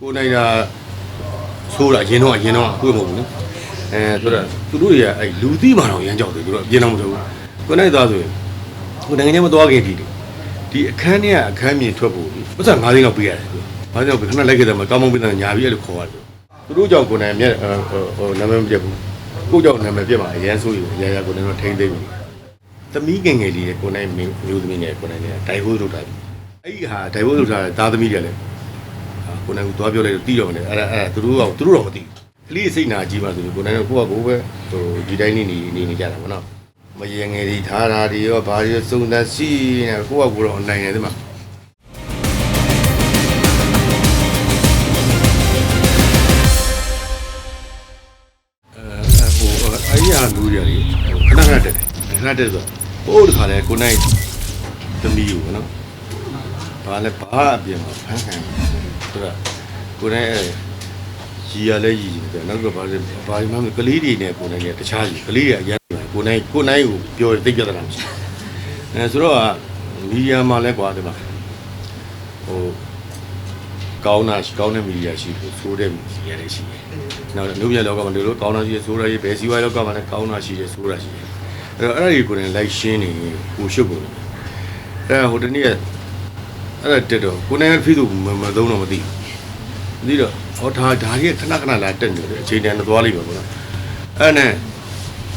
ကိုနိုင်တာဆိုးတာရင်တော့ရင်တော့အခုမဟုတ်ဘူးနော်အဲဆိုတော့သူတို့တွေကအဲလူသိမှတော့ရမ်းကြောက်တယ်သူတို့အပြင်းတော့မဟုတ်ဘူးကိုနိုင်သားဆိုရင်ကိုနိုင်ငံချင်းမသွားခင်ဒီဒီအခန်းထဲကအခန်းမြင်ထွက်ဖို့ပတ်စံ9သိန်းလောက်ပေးရတယ်သူဘာကြောင့်ခဏလိုက်ခဲ့တယ်မှာကောင်းမွန်ပြည်သားညာပြီးအဲ့လိုခေါ်ရတယ်သူတို့ကြောင့်ကိုနိုင်မြက်ဟိုနာမည်မပြတ်ဘူးကိုကြောင့်နာမည်ပြတ်မှာအရန်ဆိုးရရရကိုနိုင်တော့ထိမ့်သိမ့်ပြီသမီးငယ်ငယ်လေးကိုနိုင်မျိုးသမီးနဲ့ကိုနိုင်နဲ့ဒိုင်ဟိုးလုပ်တာအဲ့ဒီဟာဒိုင်ဟိုးလုပ်တာသားသမီးတွေလည်း ကိုနိုင်ကသွားပြောလိုက်တော့တီးတော့မလဲအဲ့ဒါအဲ့ဒါသူတို့ကသူတို့တော့မသိဘူးကလေးစိတ်နာကြီးမှဆိုပြီးကိုနိုင်ကကိုကကိုပဲဟိုဒီတိုင်းနေနေနေနေကြတာဗောနော်မရေငယ်ဒီထားတာဒီရောဘာတွေစုံသက်ရှိနေကိုကကိုတော့နိုင်တယ်ဒီမှာအဲဟိုအဲ့ရလူတွေလေခဏခဏတက်တယ်ခဏတက်ဆိုဟိုတခါလဲကိုနိုင်သမီးကိုဗောနော်ဘာလဲဘာအပြင်မှာဖမ်းခံ ဆိုတော့ကိုနိုင်အဲ့ရီရလဲရီတယ်နောက်ကဘာလဲဘာမှမကလေးတွေနဲ့ကိုနိုင်နဲ့တခြားကြီးကလေးတွေအရင်ကိုနိုင်ကိုနိုင်ကိုပြောတိတ်ပြဿနာမရှိအဲဆိုတော့မီဒီယာမှာလဲကွာဒီမှာဟိုကောင်းတာရှိကောင်းတဲ့မီဒီယာရှိတယ်ဆိုးတဲ့မီဒီယာလည်းရှိတယ်နောက်လူပြလောကမှာဒီလိုကောင်းတာရှိတယ်ဆိုးတာရှိဘယ်စီဝိုင်းလောကမှာလည်းကောင်းတာရှိတယ်ဆိုးတာရှိတယ်အဲ့တော့အဲ့ဒါကြီးကိုနိုင်လိုက်ရှင်းနေကိုရှုပ်ကုန်တယ်အဲ့ဟိုတနေ့က အဲ့ဒါတက်တော့ကိုနိုင်ဖိသူမမသုံးတော့မသိဘူးသိတော့ဟောဒါဒါကြီးခဏခဏလာတက်နေတယ်အချိန်တန်တော့သွားလိမ့်မယ်ပေါ့နော်အဲ့နဲ့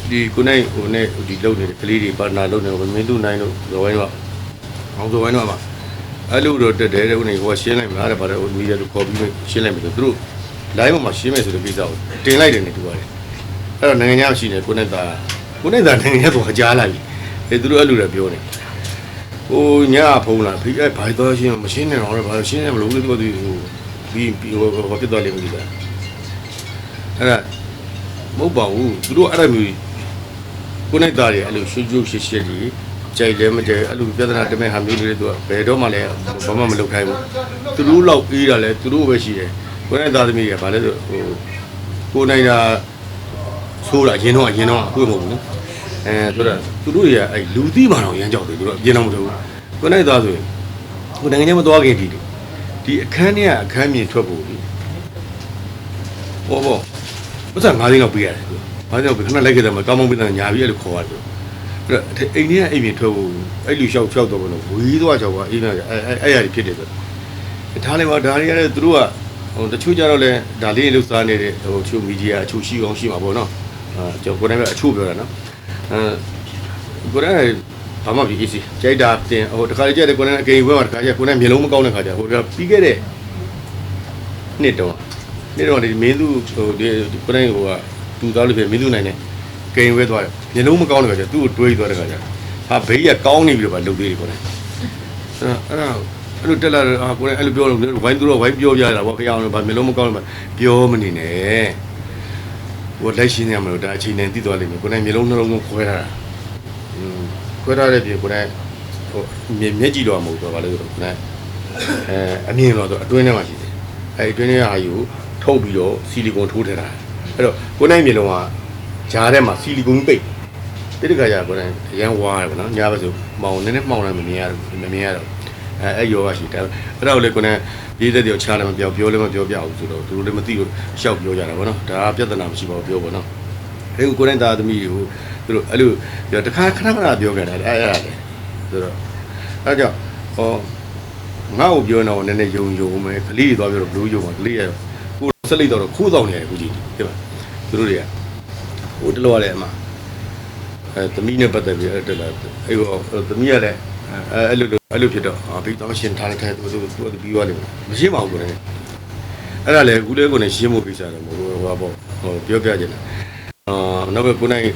ဒီကိုနိုင်ဟိုနဲ့ဒီလုံနေတဲ့ကလေးတွေပါနာလုံနေမင်းသူနိုင်လို့ဇော်ဝိုင်းတော့အောင်ဇော်ဝိုင်းတော့မှာအဲ့လိုတော့တက်တယ်တဲ့ဦးနေဟိုရှင်းလိုက်မှာတဲ့ဗါတယ်ဟိုမီဒီယာတို့ခေါ်ပြီးရှင်းလိုက်မယ်ဆိုသူတို့ live မှာရှင်းမယ်ဆိုတဲ့ကိစ္စကိုတင်လိုက်တယ်နေတူပါတယ်အဲ့တော့နိုင်ငံခြားရှိနေကိုနိုင်သားကိုနိုင်သားနိုင်ငံခြားတော့ကြားလာပြီအဲသူတို့အဲ့လိုလည်းပြောနေ ဟိုညဖုံးလာဖိအဲ့ဘာတော့ရှင်းမရှင်းနဲ့တော့ဘာရှင်းနေမလို့သူကသူဟိုပြီးပြီးဟိုဘာဖြစ်သွားလိမ့်မသိဘူးအဲ့ဒါမဟုတ်ပါဘူးသူတို့အဲ့ဒါမျိုးကိုနိုင်သားတွေအဲ့လိုရှင်းရှင်းရှင်းရှင်းကြီးကြိုက်တယ်မကြိုက်အဲ့လိုပြဿနာတမဲဟာမျိုးတွေသူကဘယ်တော့မှလည်းဘာမှမလုပ်ခိုင်းဘူးသူတို့လောက်အေးတာလဲသူတို့ပဲရှိတယ်ကိုနိုင်သားသမီးကဘာလဲဆိုဟိုကိုနိုင်တာဆိုးတာရင်တော့ရင်တော့အခုမဟုတ်ဘူးနော် အဲဆိုတော့သူတို့တွေကအဲလူသိမှတော့ရမ်းကြောက်တယ်သူတို့အပြင်းတော့မလုပ်ဘူးကိုနိုင်သားဆိုရင်ကိုနိုင်ငံချင်းမသွားခင်ဒီဒီအခန်းထဲကအခန်းမြင်ထွက်ဖို့ဟောဘောပတ်စံ9သိန်းလောက်ပေးရတယ်သူဘာကြောင့်ခဏလိုက်ခဲ့တယ်မှာကောင်းမွန်ပြည်သားညာပြီးအဲ့လိုခေါ်ရတယ်အဲ့တော့အိမ်ထဲကအိမ်မြင်ထွက်ဖို့အဲ့လူလျှောက်လျှောက်တော့ဘလို့ဝီးသွားချောက်ကအိမ်ကအဲအဲ့ရည်ဖြစ်တယ်ဆိုဒါလည်းမဒါတွေကလည်းသူတို့ကဟိုတချို့ကြတော့လဲဒါလေးလှုပ်ရှားနေတဲ့ဟိုချို့မီဒီယာအချို့ရှိအောင်ရှိမှာပေါ့နော်အာကျွန်တော်ကိုယ်တိုင်ပဲအချို့ပြောတာနော် အဲကိုယ်ကဘာမှပြည့်စီကြိုက်တာတင်ဟိုတခါကြက်တယ်ကိုယ်ကအကိန်ဘွဲမှာတခါကြက်ကိုယ်ကမျိုးလုံးမကောင်းတဲ့ခါကျဟိုကပြီးခဲ့တဲ့နှစ်တော့နှစ်တော့ဒီမင်းသူဟိုဒီကိုယ်ကဟိုကတူသားလို့ပြမင်းသူနိုင်တယ်ကိန်ဝဲသွားတယ်မျိုးလုံးမကောင်းတဲ့ခါကျသူ့ကိုတွေးသွားတဲ့ခါကျဟာဘေးကကောင်းနေပြီတော့ဗာလုပ်သေးတယ်ကိုယ်ကအဲ့ဒါအဲ့လိုတက်လာတော့အာကိုယ်ကအဲ့လိုပြောလို့ဝိုင်းသူတော့ဝိုင်းပြောပြရတာပေါ့ခရအောင်ဗာမျိုးလုံးမကောင်းလို့ပြောမနေနဲ့ ဟိုလက်ရှင်းရမလို့ဒါအချိန်နဲ့တည်သွားလိမ့်မယ်ကိုယ်ကမျိုးလုံးနှလုံးလုံးခွဲထားတာอืมခွဲထားတဲ့ပြင်ကိုယ်နဲ့ဟိုမျက်မျက်ကြည့်တော့မဟုတ်တော့ဗာလို့ဆိုတော့ကိုယ်နဲ့အဲအမြင်တော့ဆိုအတွင်းထဲမှာရှိတယ်အဲအတွင်းထဲကဟာယူထုတ်ပြီးတော့ဆီလီကွန်ထိုးထည့်တာအဲ့တော့ကိုယ်နဲ့မျက်လုံးကဂျားထဲမှာဆီလီကွန်ပိတ်တိတခါကျကိုယ်နဲ့အရန်ဝါရတယ်ဗောနော်ညာဘက်ဆိုမောင်နည်းနည်းမှောင်လိုက်မမြင်ရမမြင်ရတော့ အဲအဲ့ယောဂရှိတယ်အဲ့တော့လေကိုယ်နဲ့ရေးတဲ့တယောက်ချားလည်းမပြောပြောလည်းမပြောပြအောင်ဆိုတော့သူတို့လည်းမသိဘူးရှောက်ပြောကြတာဗောနော်ဒါကပြဿနာမရှိပါဘူးပြောဗောနော်အဲကိုကိုယ်နဲ့သားသမီးတွေကိုသူတို့အဲ့လိုပြောတခါခဏခဏပြောကြတယ်အဲ့အဲ့ဒါလေဆိုတော့အဲ့ကြောင့်ဟောငါ့ကိုပြောနေတော့နည်းနည်းယုံယုံမယ်ကလေးတွေသွားပြောတော့ဘလူးယုံပါကလေးရကိုဆက်လိုက်တော့ခိုးဆောင်နေတယ်ခုကြည့်ဒီမှာသူတို့တွေကဟိုတလောရတယ်အမအဲသမီးနဲ့ပတ်သက်ပြီးအဲ့တက်လာအဲ့ဟောသမီးရလည်း အဲအဲ့လိုအဲ့လိုဖြစ်တော့ဟာပြီးတော့ရှင်ထားလိုက်ခဲ့သူသူသူပြီးသွားလိမ့်မယ်မရှိပါဘူးကိုယ်နဲ့အဲ့ဒါလေအခုလေးကိုယ်နဲ့ရှင်းဖို့ပြစားတယ်မဟုတ်ဘူးဟောပေါ့ဟောပြောပြကြတယ်အာနောက်ပဲကိုနိုင်က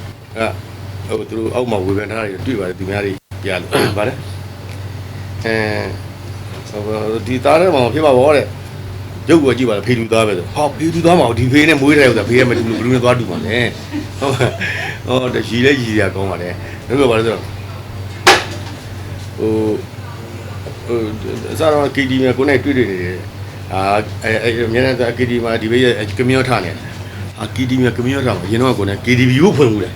ဟိုသူတို့အောက်မှာဝေဖန်ထားတာတွေတွေ့ပါတယ်ဒီများတွေပြလို့ဗါလဲအဲဟိုဒီသားထဲမှာဖြစ်ပါဘောတဲ့ရုပ်ကိုကြည့်ပါဖေးလူသားပဲဆိုဟောဖေးလူသားမှာဒီဖေးနဲ့မွေးတယ်ဥစ္စာဖေးနဲ့မတူဘူးဘလူးနဲ့သွားတူပါလေဟုတ်ဟောတရီလဲရီရကောင်းပါလေနောက်ပဲဗါလဲဆိုတော့ ဟိုဟိုအစားတော့ KD မှာကိုနိုင်တွေ့တွေ့နေတယ်အာအဲအဲအများနဲ့ KD မှာဒီဘေးကမီယောထားနေတယ်အာ KD မှာကမီးရတာအရင်တော့ကိုယ်နဲ့ KDB ကိုဖွင့်ဘူးလေ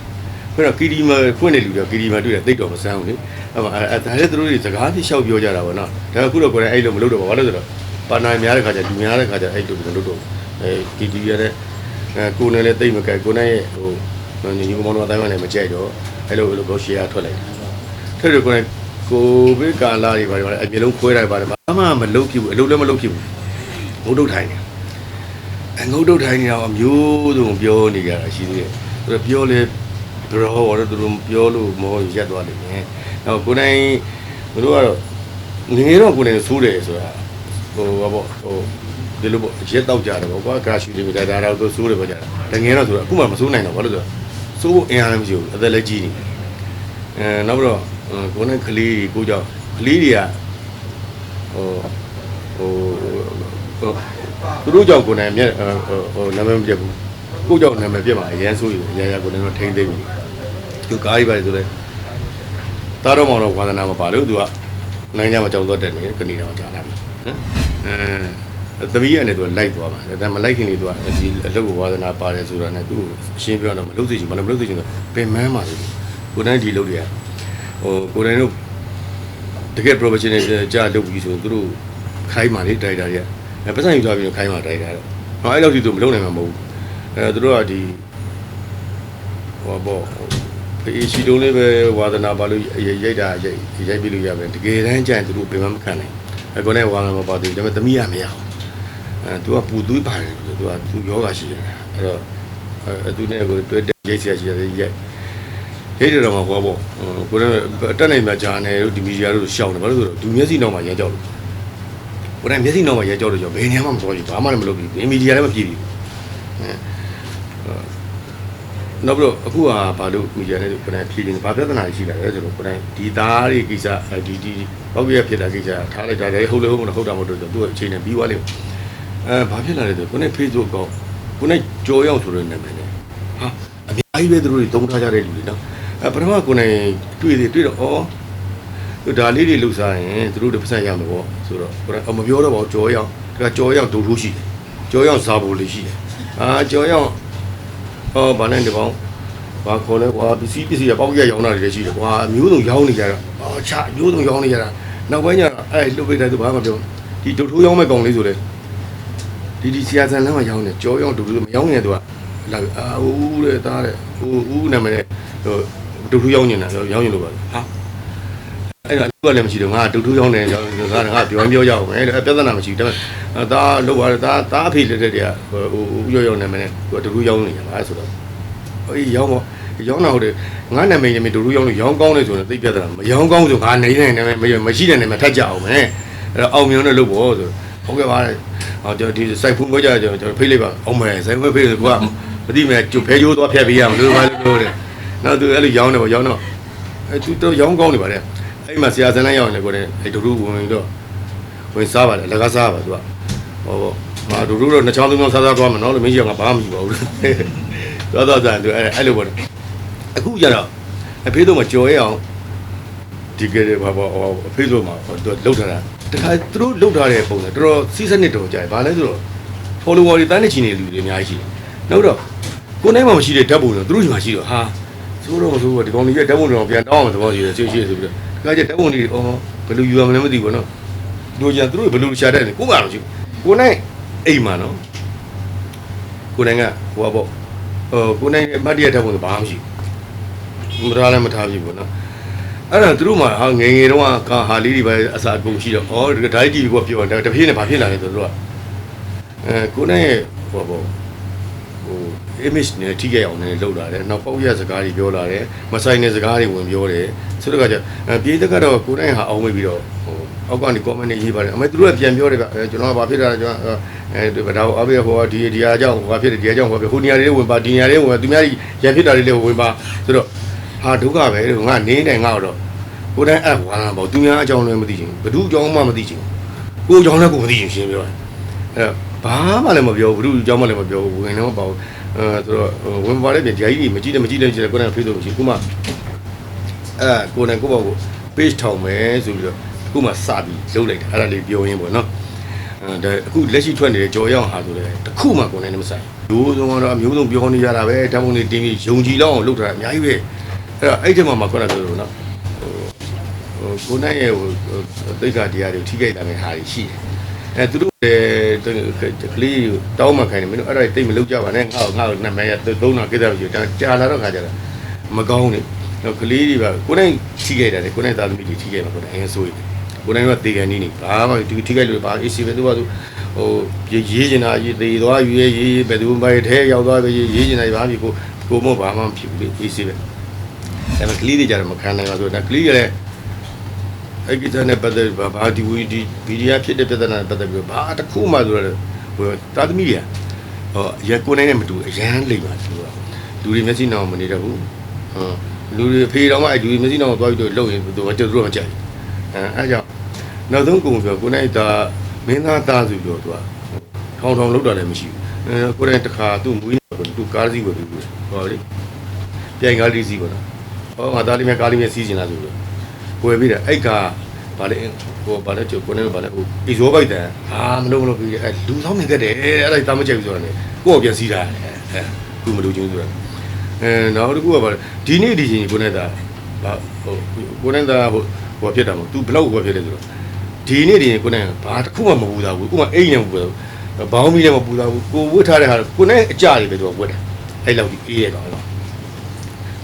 အဲ့တော့ KD မှာဖွင့်နေလူတော့ KD မှာတွေ့တယ်တိတ်တော့မဆန်းဘူးလေအဲ့မှာအဲဒါလည်းသူတို့တွေစကားသိလျှောက်ပြောကြတာပေါ့နော်ဒါအခုတော့ကိုယ်နဲ့အဲ့လိုမလုပ်တော့ဘာလို့လဲဆိုတော့ပါနာများတဲ့ခါကျလူများတဲ့ခါကျအဲ့လိုမလုပ်တော့အဲဒီဒီရတဲ့အဲကိုယ်နဲ့လည်းတိတ်မကြိုက်ကိုယ်နဲ့ရဲ့ဟိုညီကောင်မောင်တို့အတိုင်းမှလည်းမကြိုက်တော့အဲ့လိုလိုကိုရှေ့ရထွက်လိုက်ထွက်တယ်ကိုယ်နဲ့ ကိုဗစ်ကာလာတွေပါတယ်အမျိုးလုံးခွဲလိုက်ပါတယ်ဘာမှမလုပ်ဖြစ်ဘူးအလုပ်လည်းမလုပ်ဖြစ်ဘူးဘုတ်တုတ်ထိုင်နေအငုတ်တုတ်ထိုင်နေတော့အမျိုးစုံပြောနေကြတာရှိသေးတယ်သူတို့ပြောလဲဘရောဟောတော့သူတို့ပြောလို့မောရက်သွားလိမ့်မယ်နောက်ကိုယ်နိုင်သူတို့ကတော့ငငယ်တော့ကိုယ်နိုင်ဆိုးတယ်ဆိုတာဟိုဘာပေါ့ဟိုဒီလိုပေါ့ရက်တော့ကြတယ်ပေါ့ကွာဂရာရှူတွေဒါဒါတော့သူဆိုးတယ်ပေါ့ကြတာတငယ်တော့ဆိုတော့အခုမှမဆိုးနိုင်တော့ဘာလို့ဆိုတော့ဆိုးဖို့အင်အားလည်းမရှိဘူးအသက်လည်းကြီးနေအဲနောက်ပြီးတော့ ကိုယ်နဲ့ကလေးကိုကြောင့်ကလေးတွေကဟိုဟိုသူတို့ကြောင့်ကိုယ်နိုင်မြက်ဟိုနာမည်မပြတ်ဘူးကိုကြောင့်နာမည်ပြတ်မှာအရန်ဆိုးရရရကိုယ်နိုင်တော့ထိမ့်သိမ့်ပြီသူကားကြီးပါလေဆိုတော့တားတော့မောင်တော့ဝါသနာမပါလို့သူကနိုင်ကြမှာကြောက်တော့တက်နေကနေတော့ကြာလာပြီနော်အဲသမီးကနေသူကလိုက်သွားပါတယ်ဒါမလိုက်ခင်လေးသူကဒီအလုပ်ကိုဝါသနာပါတယ်ဆိုတာနဲ့သူ့ကိုရှင်းပြတော့မလုပ်သိချင်မလုပ်သိချင်ဆိုပင်မန်းပါလို့ကိုယ်တိုင်းဒီလုပ်တွေက ဟိုကိုယ်တိုင်းတို့တကယ် professional ကြာလုပ်ပြီးဆိုသူတို့ခိုင်းမှလေတိုက်တာတွေကအဲပတ်စံယူသွားပြီးခိုင်းမှတိုက်တာတော့ဟောအဲ့လောက်ထိသူမလုပ်နိုင်မှာမဟုတ်ဘူးအဲသူတို့ကဒီဟောပေါ့အေးရှိတုံးလေးပဲဝါသနာပါလို့ရိုက်တာရိုက်ရိုက်ပြီးလို့ရမယ်တကယ်တမ်းကျရင်သူတို့ပင်မမခံနိုင်အဲကိုယ်နဲ့ဝါသနာမပါသေးဘူးဒါပေမဲ့သမီးရမရအောင်အဲသူကပူသွေးပါတယ်သူကသူယောဂရှိတယ်အဲ့တော့အဲသူနဲ့ကိုတွေ့တဲ့ရိုက်ဆရာရှိတယ်ရိုက် ဟိတ်တယ်တော့မှာဟောပေါ့ကိုယ်နဲ့တက်နိုင်မှာဂျာနယ်တို့ဒီမီဒီယာတို့ရှောင်းတယ်ဘာလို့ဆိုတော့သူမျက်စိနောက်မှာရမ်းကြောက်လို့ကိုယ်နဲ့မျက်စိနောက်မှာရမ်းကြောက်လို့ကြောင့်ဘယ်နေရာမှမသွားဘူးဘာမှလည်းမလုပ်ဘူးဒီမီဒီယာလည်းမပြည့်ဘူးအဲနောက်ပြီးတော့အခုကဘာလို့မီဒီယာနဲ့ကိုယ်နဲ့ဖြည့်နေဘာပြဿနာရှိလာလဲဆိုတော့ကိုယ်နဲ့ဒီသားတွေကိစ္စဒီဒီဘောက်ပြရဖြစ်တာကိစ္စထားလိုက်တာလည်းဟုတ်လည်းဟုတ်မဟုတ်တာမဟုတ်တော့သူ့အချိန်နဲ့ပြီးသွားလိမ့်အဲဘာဖြစ်လာလဲဆိုကိုယ်နဲ့ Facebook ကောကိုယ်နဲ့ကြော်ရောက်ဆိုတဲ့နာမည်နဲ့ဟာအများကြီးပဲသူတို့တွေတုံးထားကြတဲ့လူတွေနော် အဲပထမကိုယ်နဲ့တွေ့တယ်တွေ့တော့ဩသူဒါလေးတွေလှူစားရင်သူတို့တစ်ပတ်ရမှာပေါ့ဆိုတော့ကိုယ်ကမပြောတော့ပါဘူးကြော်ရောက်ဒါကြော်ရောက်ဒုထိုးရှိတယ်ကြော်ရောက်ဇာဘူလေးရှိတယ်အာကြော်ရောက်ဟောဗာနဲ့ဒီပေါင်းဘာခေါ်လဲကွာပစ္စည်းပစ္စည်းကပေါက်ရရောင်းတာတွေလည်းရှိတယ်ကွာအမျိုးစုံရောင်းနေကြတာအော်ချအမျိုးစုံရောင်းနေကြတာနောက်ပိုင်းကျတော့အဲလှုပ်ပိတ်တယ်သူဘာမှမပြောဒီဒုထိုးရောင်းမဲ့ကောင်လေးဆိုလေဒီဒီဆရာဆန်လမ်းမှာရောင်းနေကြော်ရောက်ဒုထိုးမရောင်းနေသူကလာအာဦးတဲ့သားတဲ့ဦးဦးနာမည်နဲ့ဟို ဒုထိုးရောင်းနေတာရောင်းနေလို့ပါဟာအဲ့တော့သူကလည်းမရှိတော့ငါဒုထိုးရောင်းနေရောင်းနေတာငါပြောင်းပြောကြအောင်ပဲအဲ့ပြဿနာမရှိဘူးဒါပေမဲ့ဒါလောက်ပါတယ်ဒါဒါအဖေလက်တဲ့တည်းကဟိုဦးရောရောက်နာမည်နဲ့သူကဒုထိုးရောင်းနေကြပါဆိုတော့အေးရောင်းတော့ရောင်းတာဟုတ်တယ်ငါနာမည်နဲ့ဒုထိုးရောင်းလို့ရောင်းကောင်းတယ်ဆိုတော့သိပြဿနာမရောင်းကောင်းဆိုငါနေနေနေမရှိတဲ့နေမှာထက်ကြအောင်မယ်အဲ့တော့အောင်မြင်တဲ့လုပ်ဖို့ဆိုဟုတ်ကဲ့ပါဟောကျွန်တော်ဒီစိုက်ဖုန်းကိုကြကျွန်တော်ဖိတ်လိုက်ပါအောင်မယ်စိုက်ဖုန်းဖိတ်လို့ကမသိမယ်ကျုပ်ဖဲကျိုးသွားဖြတ်ပေးရမလို့ပါလို့တဲ့ နောက်သူအဲ့လိုရောင်းတယ်ပေါ့ရောင်းတော့အဲသူတော့ရောင်းကောင်းနေပါတဲ့အဲ့မှာဆရာစန်းလန်းရောက်နေကိုတဲ့အဲ့ဒုထုဝင်တော့ဝင်စားပါတယ်လက်ကစားပါသူကဟောပေါ့ငါဒုထုတော့နှစ်ချောင်းသုံးချောင်းစားစားသွားမယ်နော်လို့မင်းကြီးကငါဘာမှမကြည့်ပါဘူးသွားသွားစားသူအဲ့အဲ့လိုပေါ့အခုကျတော့အဖေးတို့မကြော်ရအောင်ဒီကဲဘာပေါ့အဖေးတို့မှာသူလှုပ်ထားတာတခါသူတို့လှုပ်ထားတဲ့ပုံစံတော်တော်စီးစနစ်တော်ကြာဘာလဲဆိုတော့ follower တွေတန်းနေချီနေလူတွေအများကြီးရှိတယ်နောက်တော့ကိုယ်နိုင်မှမရှိတဲ့ဓာတ်ပုံဆိုသူတို့ညီမရှိတော့ဟာ ဆိုတော့မဆိုတော့ဒီကောင်ကြီးကဓာတ်ပုံတော်ပြန်တောင်းအောင်သဘောရှိတယ်ရှိရှိဆိုပြီးတော့တခါကျဓာတ်ပုံတွေအော်ဘယ်လိုယူရမလဲမသိဘူးနော်တို့ကြသူတို့ဘယ်လိုရှာတဲ့လဲကိုယ်ကတော့ရှိကိုယ်နိုင်အိမ်မှာနော်ကိုယ်နိုင်ကဟိုပေါ့ဟိုကိုယ်နိုင်အမတ်တရဓာတ်ပုံဆိုဘာမှမရှိဘူးမထားလည်းမထားပြီပေါ့နော်အဲ့ဒါသူတို့မှဟာငယ်ငယ်တုန်းကဟာလေးတွေပဲအစာကုန်ရှိတော့ဩဒါကြီးကြည့်ပြီးကိုပြောတယ်တဖြည်းနဲ့ဘာဖြစ်လာလဲဆိုတော့အဲကိုနဲ့ဟိုပေါ့ ဟို image နဲ့ထိခဲ့အောင်လည်းလုပ်လာတယ်နောက်ပေါက်ရစကားတွေပြောလာတယ်မဆိုင်တဲ့စကားတွေဝင်ပြောတယ်ဆိုတော့ကကြပြေးသက်ကတော့ကိုနဲ့ဟာအောင်မေးပြီးတော့ဟိုအောက်ကနေ comment တွေရေးပါတယ်အမေသူတို့ကပြန်ပြောတယ်ကကျွန်တော်ကဘာဖြစ်တာလဲကျွန်တော်အဲဒါအဘေဟိုဒီဒီအားကြောင့်ဘာဖြစ်တယ်ဒီအားကြောင့်ဘာဖြစ်ဟိုနေရာတွေဝင်ပါဒီနေရာတွေဝင်ပါသူများကြီးရန်ဖြစ်တာတွေလည်းဝင်ပါဆိုတော့ဟာဒုက္ခပဲလို့ငါနေနေငါတော့ကိုတိုင်းအဲ့ဝါလာပေါ့သူများအကြောင်းလည်းမသိချင်ဘူးဘယ်သူအကြောင်းမှမသိချင်ဘူးကိုအကြောင်းလည်းကိုမသိချင်ရှင်းပြောတယ်အဲ့ ဘာမှလည်းမပြောဘူးဘယ်သူအကြောင်းမှလည်းမပြောဘူးဝင်လည်းမပေါ့အဲဆိုတော့ဝင်ပါလေပြန်ဒီကြီးမကြည့်တယ်မကြည့်တယ်ကြည့်တယ်ကိုတိုင်း Facebook မရှိခုမှအဲကိုတိုင်းကိုပေါ့ကို page ထောင်မယ်ဆိုပြီးတော့ခုမှစပြီးလုပ်လိုက်တာအဲ့ဒါလေးပြောရင်းပေါ့နော်အဲဒါအခုလက်ရှိထွက်နေတဲ့ကြော်ရောက်ဟာဆိုလေတခုမှကိုနိုင်နေမဆိုင်မျိုးစုံကတော့မျိုးစုံပြောနေရတာပဲဓာတ်ပုံတွေတင်းပြီးယုံကြည်လောက်အောင်လုပ်ထားတာအများကြီးပဲအဲ့တော့အဲ့ဒီမှာမှခုနကပြောလို့နော်ဟိုဟိုကိုနိုင်ရဲ့ဟိုသိက္ခာတရားတွေထိခိုက်တာပဲဟာရှိတယ် အဲအဲသူတို့လည်းကလေးတောင်းမှခိုင်းတယ်မင်းတို့အဲ့ဒါတိတ်မလုပ်ကြပါနဲ့ငါ့ကိုငါ့ကိုနာမည်ရသုံးတာကိစ္စမရှိဘူးကြာလာတော့ခါကြတာမကောင်းနေတော့ကလေးတွေပါကိုယ်တိုင်ထိခဲ့တယ်ကိုယ်တိုင်သားသမီးတွေထိခဲ့မှာကိုယ်တိုင်အရင်ဆိုးတယ်ကိုယ်တိုင်ကတေကန်နေနေဘာမှဒီထိခဲ့လို့ဘာအေးစီပဲသူကသူဟိုရေးချင်တာရေးသေးသွားယူရေးရေးဘယ်သူမှထဲရောက်သွားပဲရေးချင်တာဘာမှကိုကိုမို့ဘာမှမဖြစ်ဘူးလေအေးစီပဲဒါပေမဲ့ကလေးတွေကြတော့မခံနိုင်ပါဆိုတော့ကလေးတွေလည်း အဲ့ဒီတဲ့ပတ်သက်ဘာဘာဒီဝီဒီဗီဒီယိုဖြစ်တဲ့ပြဿနာနဲ့ပတ်သက်ပြီးဘာတစ်ခုမှဆိုတော့ဟိုတာသမီးရဟောရကိုနိုင်နဲ့မတူအရန်လိမ့်ပါသူကလူတွေမျက်စိနောင်မနေတော့ဘူးဟောလူတွေဖေးတော်မှအဲ့လူတွေမျက်စိနောင်သွားပြီးတော့လှုပ်ရင်သူကတို့တော့မကြိုက်အဲအဲ့ကြောင့်နောက်ဆုံးကုန်ပြောကိုနိုင်တာမင်းသားသားဆိုပြောသူကထောင်ထောင်လောက်တာလည်းမရှိဘူးအဲကိုနိုင်တစ်ခါသူ့မွေးနေတော့သူကားစီးပေါ်သူဟောလေပြိုင်ကားလေးစီးပေါ်တော့ဟောငါသားလေးမြကားလေးမြစီးကျင်လာဆိုတော့ ဝယ်ပြီးတယ်အဲ့ကဗာလေဟိုဗာလေကျကိုနေဗာလေဟိုအီဇောဘိုက်တန်ဟာမလို့မလို့ပြီးအဲ့လူဆောင်နေတတ်တယ်အဲ့ဒါတာမချက်ဘူးဆိုတာလေကိုယ့်ကိုပြန်စီးတာအဲသူမလို့ချင်းဆိုတာအဲနောက်တစ်ခုကဗာလေဒီနေ့ဒီချိန်ကိုနေတာဗာဟိုကိုနေတာဟိုဟိုဖြစ်တာမဟုတ် तू ဘလောက်ဟိုဖြစ်တယ်ဆိုတော့ဒီနေ့ဒီချိန်ကိုနေဘာတစ်ခုမှမပူတာဘူးကိုကအိမ်နဲ့မပူတာဘူးဘောင်းမီလည်းမပူတာဘူးကိုဝတ်ထားတဲ့ဟာကိုနေအကြတွေပဲသူကဝတ်တယ်အဲ့လောက်ဒီအေးရကောင်တော့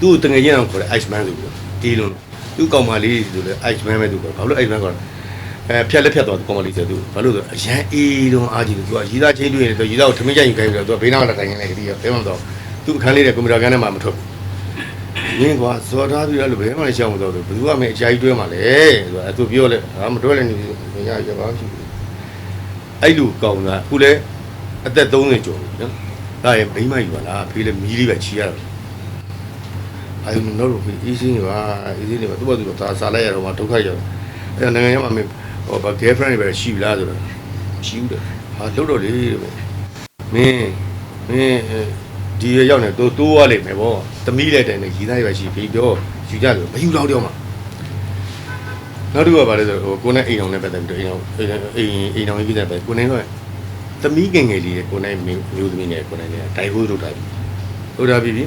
သူ့တငယ်ချင်းအောင်ခေါ်တယ် ice man ဆိုပြီးတော့ဒီလုံး သူ့ကောင်မလေးဆိုလဲ ice man ပဲသူကဘာလို့ ice man ကအဲဖြတ်လက်ဖြတ်သွားကောင်မလေးဆိုသူဘာလို့ဆိုအရန်အေးလုံးအားကြီးတယ်သူကရီးသားချင်းတွေ့ရင်သူရီးသားကိုထမင်းကြိုင်ယူခိုင်းပြီးတော့သူကဘေးနားမှာထိုင်နေတယ်ခရီးကဘယ်မှမတော့သူ့အခန်းလေးတဲ့ကွန်ပျူတာကန်းထဲမှာမထွက်ဘူးရင်းကွာစော်ထားပြီးအဲ့လိုဘယ်မှလည်းရှောင်မတော့ဘူးဘယ်သူကမင်းအကြာကြီးတွဲမှာလဲဆိုတော့သူပြောလဲဟာမတွဲလဲနေရရပါရှိဘူးအဲ့လိုကောင်ကခုလဲအသက်30ကျော်ပြီနော်ဒါရဲ့မိမယူပါလားဖေးလဲမီးလေးပဲချီရတော့ အဲနော်လို့အေးစင်းနေပါအေးစင်းနေပါသူ့ဘာသူသာစားလိုက်ရတော့မှဒုက္ခရောက်အဲနိုင်ငံရမှာမင်းဟောဗ girlfriend တွေပဲရှိပြီလားဆိုတော့ရှိဘူးတဲ့ဟာလှုပ်တော့လေတဲ့မင်းမင်းဒီရရောက်နေတိုးတိုးရလိမ့်မယ်ဗောသမီးလည်းတိုင်နေရည်သားရရှိပြီပြောယူကြလို့မယူတော့တော့မှနောက်တစ်ခုကဘာလဲဆိုဟိုကိုနဲ့အိမ်အောင်နဲ့ပတ်သက်ပြီးတော့အိမ်အောင်အိမ်အိမ်အောင်ကြီးတဲ့ပဲကိုနေတော့သမီးငယ်ငယ်လေးကိုနေမျိုးသမီးနဲ့ကိုနေနဲ့ဒိုင်ဟိုးလုပ်တာပြီလုပ်တာပြီပြီ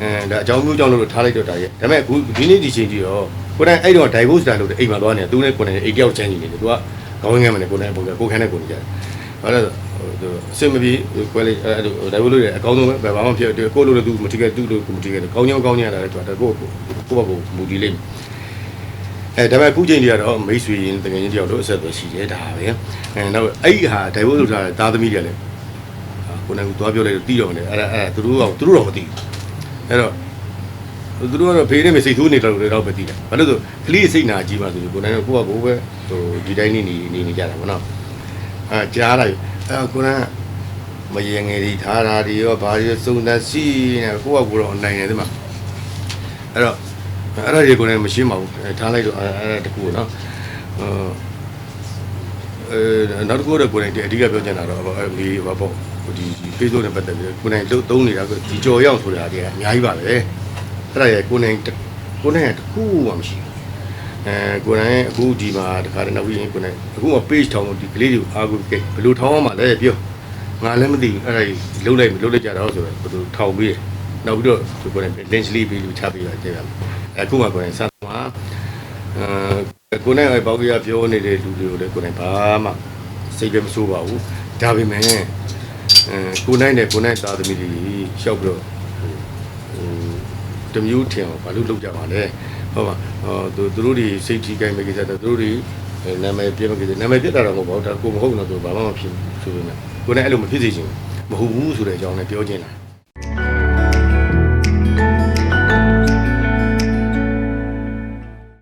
အဲဒါအကြောင်းမျိုးကြောင့်လို့ထားလိုက်တော့တာရဲ့ဒါပေမဲ့အခုဒီနေ့ဒီချိန်ကြီးရောကိုယ်တိုင်အဲ့တော့ divorce တာလို့အိမ်မှာသွားနေတာသူနဲ့ကိုယ်တိုင်အိမ်တယောက်ချမ်းနေတယ်သူကခေါင်းငယ်မနဲ့ကိုယ်တိုင်ပုံကကိုယ်ခန်းနဲ့ကိုယ်နေကြတယ်ဘာလဲသူအစင်မပြေကွဲလေးအဲ့ဒါ divorce လို့ရအကောင်းဆုံးပဲဘာမှမဖြစ်ကိုယ်လို့လည်းသူမထိခဲ့သူ့လို့ကိုမထိခဲ့ကောင်းချောင်းကောင်းချင်ရတာလည်းသူကကိုယ့်ကိုကိုယ့်ဘက်ကိုမူတည်လိမ့်အဲဒါပေမဲ့အခုချိန်ကြီးကတော့မိတ်ဆွေရင်တကယ်ချင်းတယောက်တို့အဆက်အသွယ်ရှိတယ်ဒါပဲအဲနောက်အဲ့ဒီဟာ divorce လုပ်ထားတဲ့သားသမီးတွေကလည်းကိုယ်နဲ့သွားပြောလိုက်တော့တီးတော့မယ်အဲ့ဒါအဲ့ဒါသူတို့ကသူတို့တော့မသိဘူး အဲ့တော့သူတို့ကတော့ဖေးနေမစိတ်ဆိုးနေတယ်လို့တော့ပဲသိတယ်ဘာလို့ဆိုကလေးစိတ်နာကြီးပါဆိုကိုယ်နိုင်တော့ကိုယ့်ကကိုယ်ပဲဟိုဒီတိုင်းနေနေနေနေကြတာဗောနော်အဲကြားလိုက်အဲကိုယ်ကမရေငယ်ဒီထားတာဒီရောဘာတွေစုံသက်စီနေကိုယ့်ကကိုယ်တော့နိုင်နေတယ်မှာအဲ့တော့အဲ့ဒါတွေကိုလည်းမရှင်းပါဘူးထားလိုက်တော့အဲ့ဒါတကူနော် အဲနောက်တစ်ခုတော့ကိုယ်တိုင်အဓိကပြောချင်တာတော့ဒီဘာပေါ့ဒီ Facebook နဲ့ပတ်သက်ပြီးကိုယ်တိုင်လုံးသုံးနေတာကဒီကြော်ရောက်ဆိုတာတည်းအများကြီးပါပဲအဲ့ဒါရဲ့ကိုယ်တိုင်ကိုယ်တိုင်တခုမှမရှိဘူးအဲကိုယ်တိုင်အခုဒီမှာတခါတည်းနောက်ပြီးရင်ကိုယ်တိုင်အခုမှ page ထောင်လို့ဒီကလေးတွေကိုအားကိုးကြည့်ဘယ်လိုထောင်ရမှာလဲပြောငါလည်းမသိဘူးအဲ့ဒါကြီးလုံးလိုက်မလုံးလိုက်ကြတော့ဆိုတော့ဘယ်လိုထောင်ပြီးရနောက်ပြီးတော့ကိုယ်တိုင် link လေးပြီးချပေးတာကြည့်ရမယ်အခုမှကိုယ်တိုင်စမှာအဲ ကိုယ်နဲ့ဘောက်ကရပြောနေတဲ့လူတွေကိုလည်းကိုယ်တိုင်ဘာမှစိတ်ပဲမဆိုးပါဘူးဒါပေမဲ့အဲကိုနိုင်တဲ့ကိုနိုင်သားသမီးတွေရှောက်ပြီးတော့ဟိုတမျိုးထင်အောင်ဘာလို့လုပ်ကြပါလဲဟုတ်ပါဟောသူတို့တွေစိတ်ကြီးကိုင်းမဲ့ကိစ္စတော့သူတို့တွေနာမည်ပြမဲ့ကိစ္စနာမည်ပြတာတော့မဟုတ်ဘူးဒါကိုမဟုတ်တော့သူဘာမှမဖြစ်ဘူးဆိုပေမဲ့ကိုနိုင်အဲ့လိုမဖြစ်စေချင်ဘူးမဟုတ်ဘူးဆိုတဲ့အကြောင်းနဲ့ပြောချင်တာ